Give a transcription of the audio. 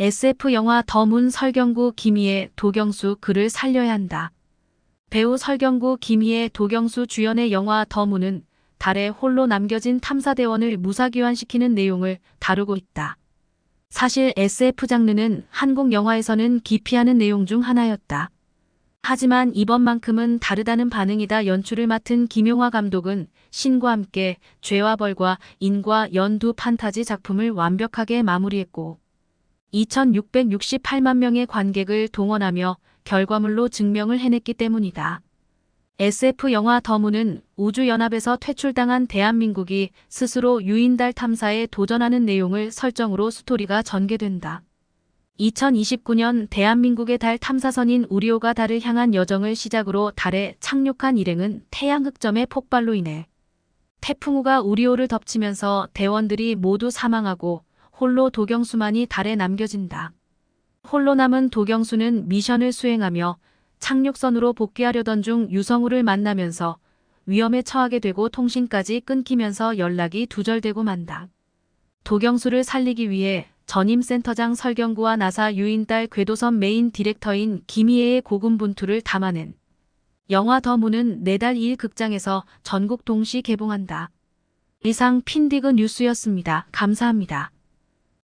SF 영화 더문 설경구 김희애 도경수 그를 살려야 한다. 배우 설경구 김희애 도경수 주연의 영화 더문은 달에 홀로 남겨진 탐사대원을 무사귀환시키는 내용을 다루고 있다. 사실 SF 장르는 한국 영화에서는 기피하는 내용 중 하나였다. 하지만 이번만큼은 다르다는 반응이다 연출을 맡은 김용화 감독은 신과 함께 죄와 벌과 인과 연두 판타지 작품을 완벽하게 마무리했고 2668만 명의 관객을 동원하며 결과물로 증명을 해냈기 때문이다. SF 영화 더문은 우주연합에서 퇴출당한 대한민국이 스스로 유인달 탐사에 도전하는 내용을 설정으로 스토리가 전개된다. 2029년 대한민국의 달 탐사선인 우리오가 달을 향한 여정을 시작으로 달에 착륙한 일행은 태양 흑점의 폭발로 인해 태풍우가 우리오를 덮치면서 대원들이 모두 사망하고 홀로 도경수만이 달에 남겨진다. 홀로 남은 도경수는 미션을 수행하며 착륙선으로 복귀하려던 중 유성우를 만나면서 위험에 처하게 되고 통신까지 끊기면서 연락이 두절되고 만다. 도경수를 살리기 위해 전임 센터장 설경구와 나사 유인달 궤도선 메인 디렉터인 김희애의 고군분투를 담아낸 영화 더 문은 내달 2일 극장에서 전국 동시 개봉한다. 이상 핀디그 뉴스였습니다. 감사합니다.